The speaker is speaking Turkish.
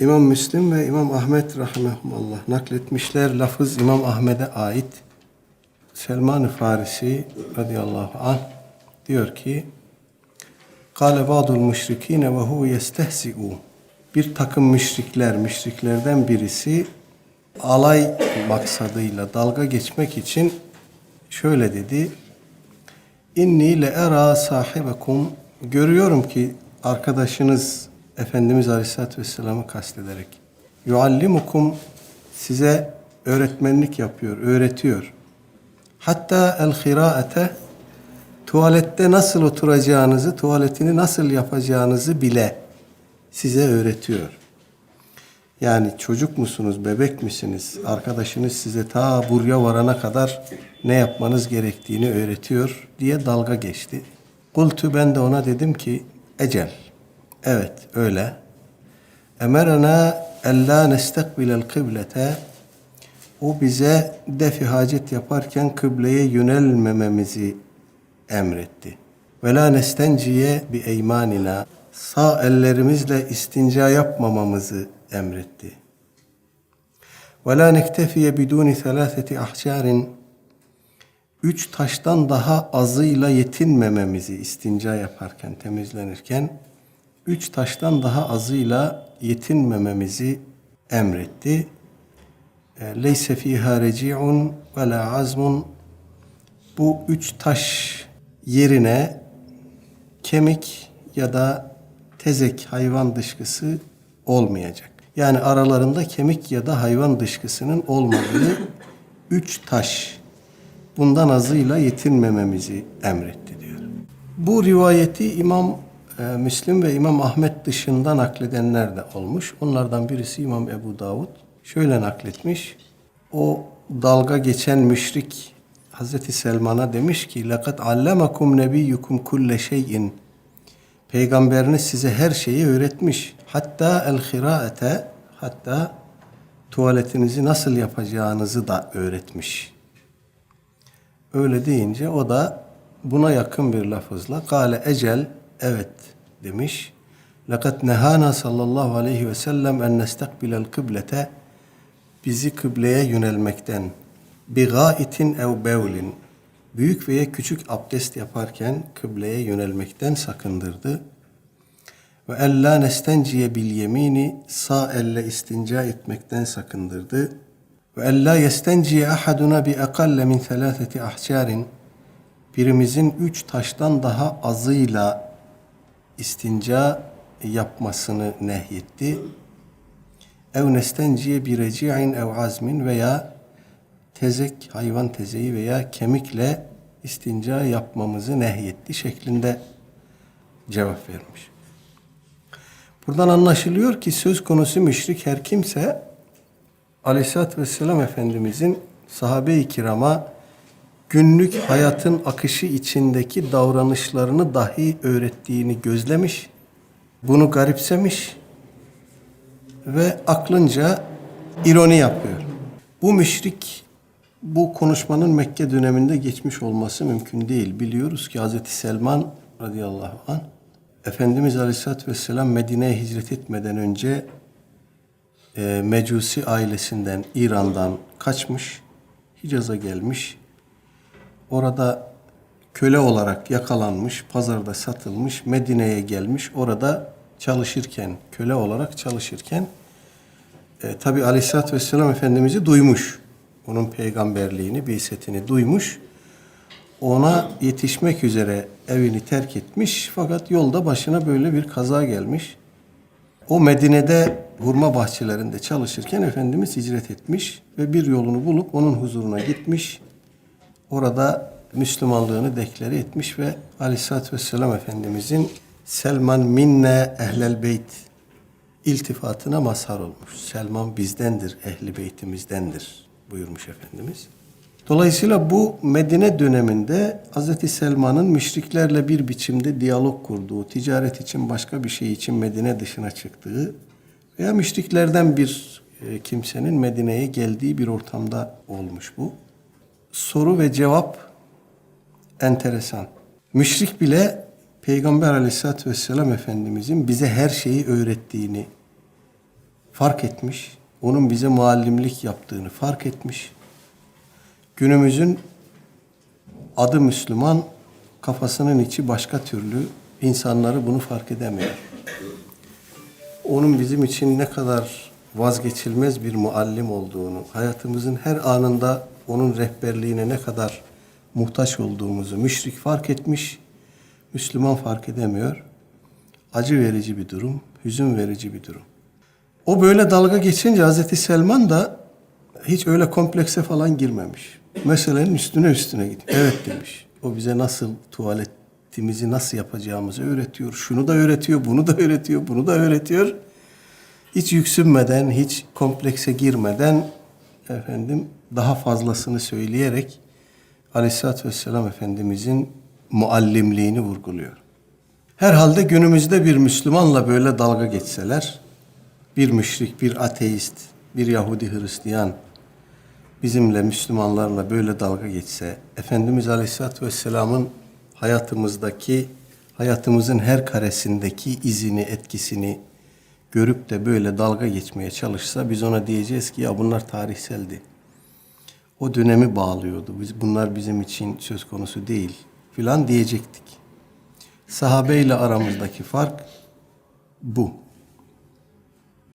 İmam Müslim ve İmam Ahmet rahmetullah nakletmişler. Lafız İmam Ahmet'e ait. Selman-ı Farisi radıyallahu anh diyor ki Kale ba'dul müşrikine ve hu yestehzi'u Bir takım müşrikler, müşriklerden birisi alay maksadıyla dalga geçmek için şöyle dedi. İnni le era sahibekum görüyorum ki arkadaşınız Efendimiz Aleyhisselatü Vesselam'ı kastederek yuallimukum size öğretmenlik yapıyor, öğretiyor. Hatta el hiraete tuvalette nasıl oturacağınızı, tuvaletini nasıl yapacağınızı bile size öğretiyor. Yani çocuk musunuz, bebek misiniz? Arkadaşınız size ta buraya varana kadar ne yapmanız gerektiğini öğretiyor diye dalga geçti. Kultu ben de ona dedim ki ecel. Evet öyle. Emerena ella nestekbilel kıblete o bize defi hacet yaparken kıbleye yönelmememizi emretti. Ve la nestenciye bi eymanina sağ ellerimizle istinca yapmamamızı emretti. Ve la nektefiye biduni selaseti ahcarin üç taştan daha azıyla yetinmememizi istinca yaparken, temizlenirken üç taştan daha azıyla yetinmememizi emretti. E, Leyse fiha reci'un ve la azmun bu üç taş yerine kemik ya da tezek hayvan dışkısı olmayacak. Yani aralarında kemik ya da hayvan dışkısının olmadığı üç taş bundan azıyla yetinmememizi emretti diyor. Bu rivayeti İmam e, Müslim ve İmam Ahmet dışında nakledenler de olmuş. Onlardan birisi İmam Ebu Davud şöyle nakletmiş. O dalga geçen müşrik Hazreti Selman'a demiş ki "Lakat allamakum nebiyyukum kulle şeyin." Peygamberiniz size her şeyi öğretmiş. Hatta el hiraete hatta tuvaletinizi nasıl yapacağınızı da öğretmiş. Öyle deyince o da buna yakın bir lafızla "Kale ecel evet demiş. Lakat nehana sallallahu aleyhi ve sellem en nestakbilel kıblete bizi kıbleye yönelmekten bi gaitin ev bevlin büyük veya küçük abdest yaparken kıbleye yönelmekten sakındırdı. Ve ella nestenciye bil yemini sağ elle istinca etmekten sakındırdı. Ve ella yestenciye ahaduna bi ekalle min selâseti ahcarin birimizin üç taştan daha azıyla istinca yapmasını nehyetti. Ev nestenciye bir reci'in ev azmin veya tezek, hayvan tezeği veya kemikle istinca yapmamızı nehyetti şeklinde cevap vermiş. Buradan anlaşılıyor ki söz konusu müşrik her kimse Aleyhisselatü Vesselam Efendimizin sahabe-i kirama günlük hayatın akışı içindeki davranışlarını dahi öğrettiğini gözlemiş, bunu garipsemiş ve aklınca ironi yapıyor. Bu müşrik bu konuşmanın Mekke döneminde geçmiş olması mümkün değil. Biliyoruz ki Hz. Selman radıyallahu anh Efendimiz Aleyhisselatü Vesselam Medine'ye hicret etmeden önce e, Mecusi ailesinden, İran'dan kaçmış, Hicaz'a gelmiş. Orada köle olarak yakalanmış, pazarda satılmış, Medine'ye gelmiş. Orada çalışırken, köle olarak çalışırken e, tabi Aleyhisselatü Vesselam Efendimiz'i duymuş. Onun peygamberliğini, bisetini duymuş. Ona yetişmek üzere evini terk etmiş. Fakat yolda başına böyle bir kaza gelmiş. O Medine'de hurma bahçelerinde çalışırken Efendimiz hicret etmiş ve bir yolunu bulup onun huzuruna gitmiş. Orada Müslümanlığını deklare etmiş ve Aleyhisselatü Vesselam Efendimizin Selman minne ehlel beyt iltifatına mazhar olmuş. Selman bizdendir, ehli beytimizdendir buyurmuş Efendimiz. Dolayısıyla bu Medine döneminde Hz. Selman'ın müşriklerle bir biçimde diyalog kurduğu, ticaret için başka bir şey için Medine dışına çıktığı veya müşriklerden bir e, kimsenin Medine'ye geldiği bir ortamda olmuş bu. Soru ve cevap enteresan. Müşrik bile Peygamber aleyhissalatü vesselam Efendimizin bize her şeyi öğrettiğini fark etmiş. Onun bize muallimlik yaptığını fark etmiş. Günümüzün adı Müslüman, kafasının içi başka türlü insanları bunu fark edemiyor. Onun bizim için ne kadar vazgeçilmez bir muallim olduğunu, hayatımızın her anında onun rehberliğine ne kadar muhtaç olduğumuzu müşrik fark etmiş, Müslüman fark edemiyor. Acı verici bir durum, hüzün verici bir durum. O böyle dalga geçince Hazreti Selman da hiç öyle komplekse falan girmemiş. Meselenin üstüne üstüne gitmiş. Evet demiş. O bize nasıl tuvaletimizi nasıl yapacağımızı öğretiyor. Şunu da öğretiyor, bunu da öğretiyor, bunu da öğretiyor. Hiç yüksünmeden, hiç komplekse girmeden efendim daha fazlasını söyleyerek Aleyhisselatü Vesselam Efendimizin muallimliğini vurguluyor. Herhalde günümüzde bir Müslümanla böyle dalga geçseler, bir müşrik, bir ateist, bir Yahudi Hristiyan bizimle Müslümanlarla böyle dalga geçse, Efendimiz Aleyhisselatü Vesselam'ın hayatımızdaki, hayatımızın her karesindeki izini, etkisini görüp de böyle dalga geçmeye çalışsa biz ona diyeceğiz ki ya bunlar tarihseldi. O dönemi bağlıyordu. Biz, bunlar bizim için söz konusu değil filan diyecektik. Sahabe ile aramızdaki fark bu.